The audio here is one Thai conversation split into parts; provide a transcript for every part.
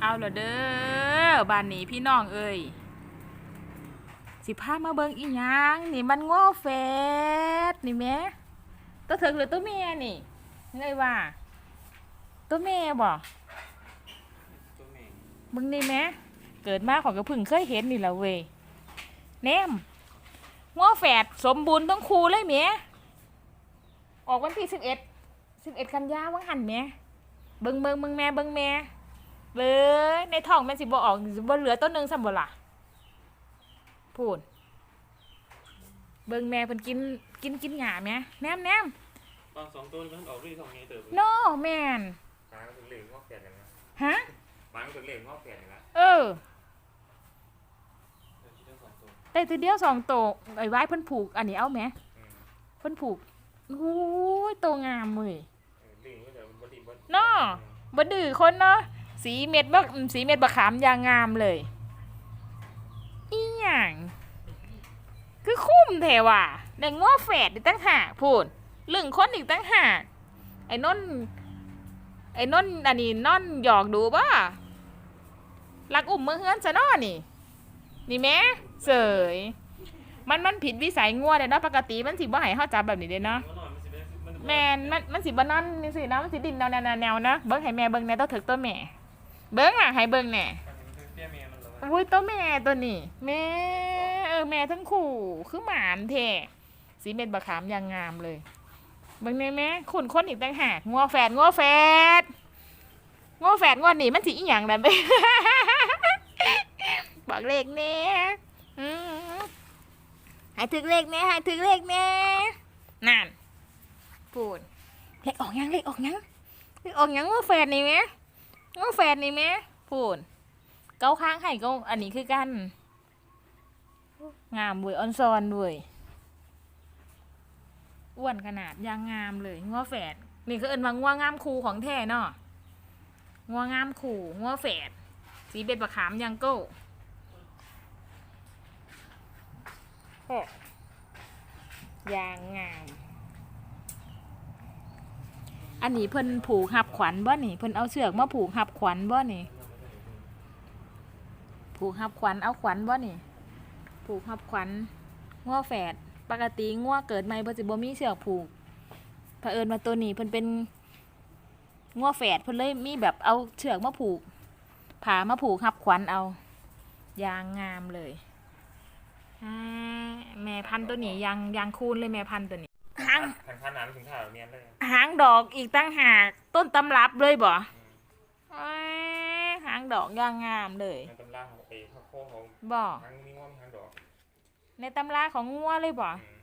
เอาละเด้อบ้านนี้พี่น้องเอ้ยสิพามาเบิ่งอีหยังนี่มันง้อแฟดนี่แม่ตัวเถิกหรือตัวแม่นี่ไงว่า ตัวแม่บ่ตัวแม่มึงนี่แม่เกิดมาของกระพึ่งเคยเห็นนี่แหละเว้ยแนมง้อแฝดสมบูรณ์ต้องครูเลยแหม่ออกวันที่สิบเอ็ดสิบเอ็ดกันยาวังหันแหม่เบิ่งเบิ่งเบิ่งแม่เบิ่งแม่ เบ้อในท้องแม่นสิบ่ออกสิบ่เหลือต้นหนึงซ้ำบ่ล่ะพูดเบิ่งแม่เพิ่นกินกินกินหญ้าแหม่แนมแนมตอนสองตัวนี่มันออกด้วยสองไงเติบโนแม่นปางถึงเหล่งงอกแฝดอย่างนั้นฮะปางถึงเหล่งงอกแฝดอย่างนั้นเออเออที่เดียวสองตัวแต่ตัวเดียวสองโตวไอ้ไว้เพิ่นผูกอันนี้เอาไหมอืมเพิ่นผูกโอ้ยโตวงามเว้ยเออเหล่งก็เดี๋ยวบดีบดเนาะบ่ดื้อคนเนาะ สีเม็ดบักสีเม็ดบักขามยางงามเลยอีหยังคือคุ้มแท้ว่ะได้ง้อแฝดอีกตั้งหากพูดลึงคนอีกตั้งหากไอ้นนไอ้นนอันนี้นอนหยอกดูบ่รักอุ้มมือเฮือนซะนาะนี่ นี่แม่เสยมันมันผิดวิสัยงัวเด้เนาะปกติมันสิบ่ให้เฮาจับแบบนี้เด้เนาะแมนมันมันสิบนอนนี่สินะมันสิดินแนวแนวแนวแนวนะเบิ้งให้แม่เบิ้งแน่ต้องถึกตัวแม่ เบิ้งอะให้เบิ้งแน่มันเป็นเปี้ยเมียมันเหรอวะอุ้ยตัวแม่ตัวนี้แม่เออแม่ทั้งคู่คือหมานแท้สีเม็ดบะขามอย่างงามเลยเบิ้งแน่แม่ขุนคนอีกต่างหากงัวแฝดงัวแฝดงัวแฝดงัวนี่มันสิอีหยังนั่นเด้บอกเลขแน่อืมให้ถึกเลขแน่ให้ถึกเลขแน่นั่นพูดเลขออกยังเลขออกยังเลขออกยังว่าแฟนนี่ไหม ว่าแฟนนี่ไหมพูดเก้าข้างให้เก็อันนี้คือกัน งามเว้ยออนซอนเว้ยอ้วนขนาดยางงามเลยงัวแฝดนี่คือเอินว่างัวงามคูของแท้เนาะงัวงามคูงัวแฝดสีเบ็ดบะขามยังโก้ยางงาม อันนี้เพิ่นผูกหับขวัญบ่นี่เพิ่นเอาเชือกมาผูกหับขวัญบ่นี่ ผูกหับขวัญเอาขวัญบ่นี่ ผูกหับขวัญง้อแฝดปกติง้อเกิดใหม่เพิ่นสิบ่มีเชือกผูกเผอิญว่าตัวนี้เพิ่นเป็นง้อแฝดเพิ่นเลยมีแบบเอาเชือกมาผูกผามาผูกหับขวัญเอายางงามเลยแม่พันตัวนี้ยางยางคูนเลยแม่พันตัวนี้ หางทางขนาดถึงถ่ายเนียนเลยหางดอกอีกตั้งหากต้นตำรับเลยบ่เอ้ยหางดอกย่างงามเลยในตำราของเอข้าวโค้งของบ่ทางนี้ว่ามันทางดอกในตำราของงัวเลยบ่อืม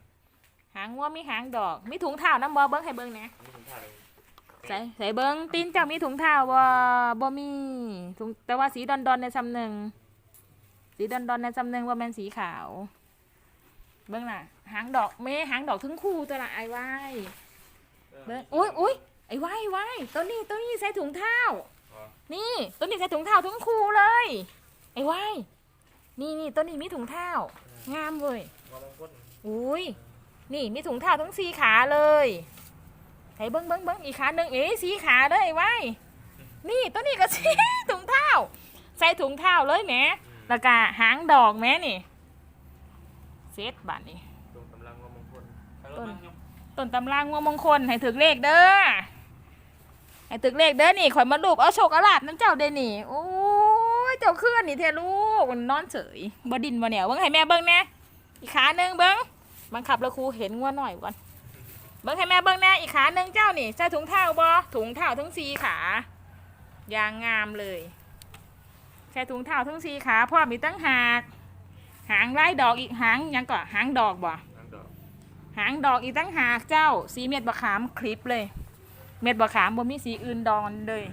หางงัวมีหางดอก มีถุงเท้าน้ำบ่เบิ้งให้เบิ้งแหนะนี่ถึงถ่ายเลยใส่ใส่เบิ้งตีนเจ้ามีถุงเท้าบ่บ่มีถุงแต่ว่าสีดอนๆในซำหนึ่งสีดอนๆในซำหนึ่งว่าแม่นสีขาว เบิ้งน่ะหางดอกแม่หางดอกทั้งคู่ตัวละไอ้ไว้เบิ้งอุ้ยอุ้ยไอ้ไว้ไอ้ไว้ตัวนี้ตัวนี้ใส่ถุงเท้าอ๋อนี่ต้นนี้ใส่ถุงเท้าทั้งคู่เลย ไอ้ไว้ายนี่นี่ต้นนี้มีถุงเท้างามเว้ยงอมงคลอุ้ยนี่มีถุงเท้าทั้งสี่ขาเลยไอ้เบิ้งเบิ้งเบิ้งอีกขาหนึ่งเอ๊ะสี่ขาเด้อไอ้ไว้ายนี่ต้นนี้ก็สี่ถุงเท้า ใส่ถุงเท้าเลยแหมแล้วก็หางดอกแหมนี่ เซตบัตรนี่ตรงกำลังงอมงคลต้นต้นตำรางงวมงคลให้ถึกเลขเด้อให้ถึกเลขเด้อนี่ข่อยมาลูบเอาโชคเอาลาบน้ำเจ้าเด้อนี่โอ้ยเจ้าเคลื่อนนี่เทลูกมันนอนเฉยบ่ดินบ่เนี่ยเบิ่งให้แม่เบิ่งแน่อีกขาหนึ่งเบิ่งบังคับแล้วครูเห็นงัวหน่อยก่อนเบิ่งให้แม่เบิ่งแน่อีกขาหนึ่งเจ้านี่ใส่ถุงเท้าบ่ถุงเท้าทั้งสี่ขายางงามเลยใส่ถุงเท้าทั้งสี่ขาพ่อมีตั้งหาก หางไล่ดอกอีกหางหยังก่อหางดอกบ่ทางดอกหางดอกอีกตั้งหากเจ้า สีเม็ดบะขามคลิปเลย เม็ดบะขามบ่มีสีอื่นดอนเลย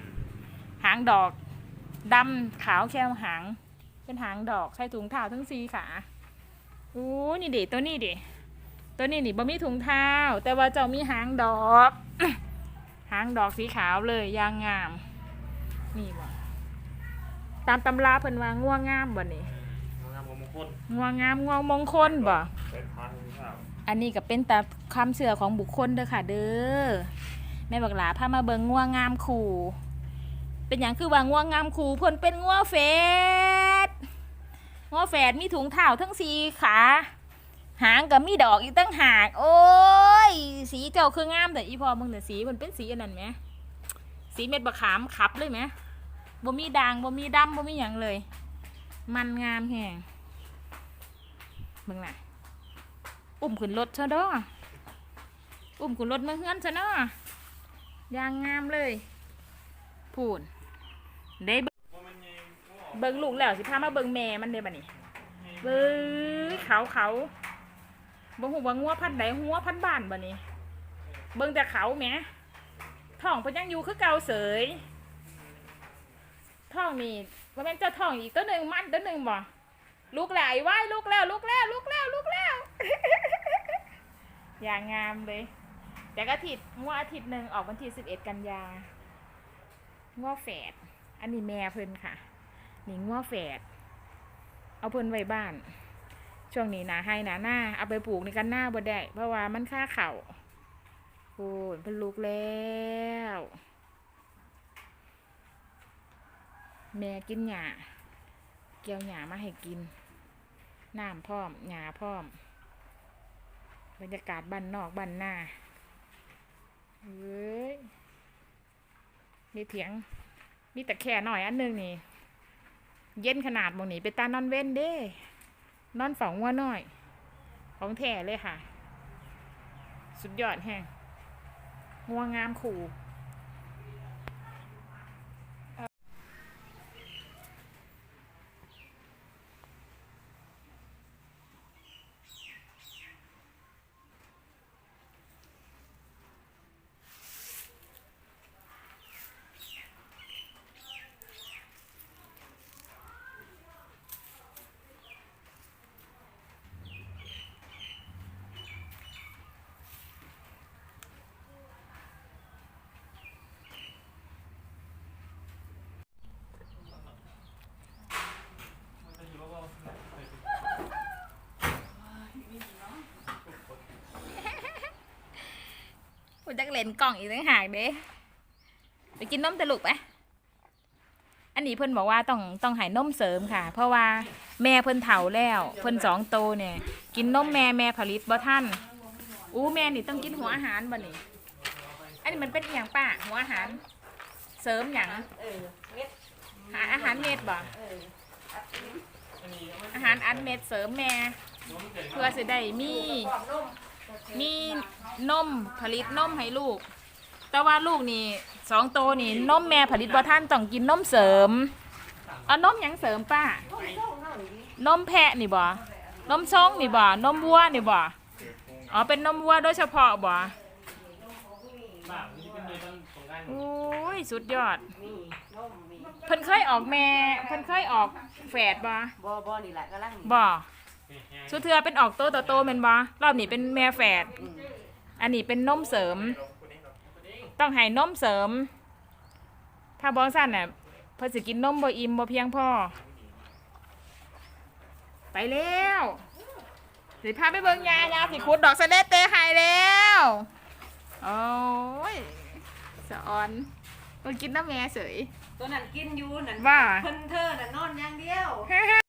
หางดอกดำขาวแค่หาง เป็นหางดอกใส่ถุงเท้าทั้งสีขาอู้นี่เด็ตัวนี้เด็ตัวนี้นี่บ่มีถุงเท้า แต่ว่าเจ้ามีหางดอก หางดอกสีขาวเลยยางงาม นี่บ่ตามตำราเพิ่นว่าง่วงงามบ่นี่งามงอมง คลง่วงงามง่วงมงคลบ่เป็นพันถึงถ่ายอันนี้ก็เป็นแต่ความเชื่อของบุคคลเด้อค่ะ เด้อแม่บักหลาพามาเบิงง่วงงามขู่ เป็นอย่างคือว่างัวงามคูเพิ่นเป็นงัวแฝดงัวแฝดมีถุงเท้าทั้งสีขา หางกับมีดอกอีกตั้งหาก โอ้ย สีเจ้าคืองามแต่อีพอมึงแต่สีมันเป็นสีอันนั้นไหม สีเม็ดบะขามขับเลยไหมบ่มีด่างบ่มีดำบ่มีหยังเลย มันงามแฮง เบิ่งน่ะ อุ้มขึ้นรถซะเด้ออุ้มขึ้นรถมาเฮือนซะเนาะยางงามเลยพูนได้เบิ่งว่ามันยังลูกแล้วสิพามาเบิ่งแม่มันเด้บัดนี้เบิ่งเขาเขาบ่ฮู้ว่างัวพันธุ์ใดหัวพันบ้านบัดนี้ เบิ่งแต่เขาแหมท้องเพิ่นยังอยู่คือเก่าเสยท้องนี่ว่าแม่นเจ้าท้องอีกตัวหนึ่งมันตัวหนึ่งบ่ ลูกหลายว้ายลูกแล้วลูกแล้วลูกแล้วลูกแล้ว อย่างงามเลย แต่ก็อาทิตย์งวอาทิตย์หนึ่งออกวันที่สิบเอ็ดกันยางัวแฝด อันนี้แม่เพิ่นค่ะนี่งัวแฝด เอาเพิ่นไว้บ้าน ช่วงนี้นะให้นะหน้า เอาไปปลูกในกันหน้าบ่ได้ เพราะว่ามันค่าเข่าโอ้ยเพิ่นลูกแล้วแม่กินหญ้าเกี่ยวหญ้ามาให้กิน น้ำพร้อมหญ้าพร้อม บรรยากาศบ้านนอกบ้านหน้าเฮ้ยมีเถียง มีแต่แค่หน่อยอันนึงนี่ เย็นขนาดหมองนี้ไปตานอนเว้นเด้ นอนฝังว่าน้อย ของแท้เลยค่ะ สุดยอดแฮงงัวงามขู่ จักเลนกล่องอีกต่างหากเด้ไปกินนมตะลุกไหมอันนี้เพิ่นบอกว่าต้องต้องให้นมเสริมค่ะ เพราะว่าแม่เพิ่นเฒ่าแล้วเพิ่นสองโตเนี่ยกินนมแม่แม่ผลิตบ่ทันอู้แม่นี่ต้องกินหัวอาหารบ่นี่อันนี้มันเป็นอย่างป้าหัวอาหาร เสริมหยังหาอาหารเม็ดบ่อาหารอัดเม็ดเสริมแม่ เพื่อสิได้มีกรอบนุ่ มมีนมผลิตนมให้ลูก แต่ว่าลูกนี่สองโตนี่นมแม่ผลิตบ่ท่านต้องกินนมเสริมเอานมหยังเสริมป้าต้มส้มเท่านี้นมแพะนี่บ่ นมซองนี่บ่ นมวัวนี่บ่เกิดโครงอ๋อ เป็นนมวัวโดยเฉพาะบ่บ้าที่เป็นเลยต้องตรงกันโอ้ย สุดยอด มีนุ่มมีเพิ่นเคยออกแม่ เพิ่นเคยออกแฝดบ่บอบอนี่แหละกำลังนี่บ่แห้ง สุดเทือเป็นออกโตโตโตๆแม่นบ่รอบนี้เป็นแม่แฝดอืมอันนี้เป็นนมเสริมๆคนนี้ครับคนนี้ต้องให้นมเสริม ถ้าบอสั้นน่ะเพิ่นสิกินนมบ่อิ่มบ่เพียงพอ ไปแล้วสิพาไปเบิ่งยายาสิขุดดอกสะเดเตให้แล้วโอ้ยสะออนมันกินน้ำแม่เสยตัวนั้นกินอยู่นั่นว่า เพิ่นเธอน่ะนอนอย่างเดียวฮ่าฮ่า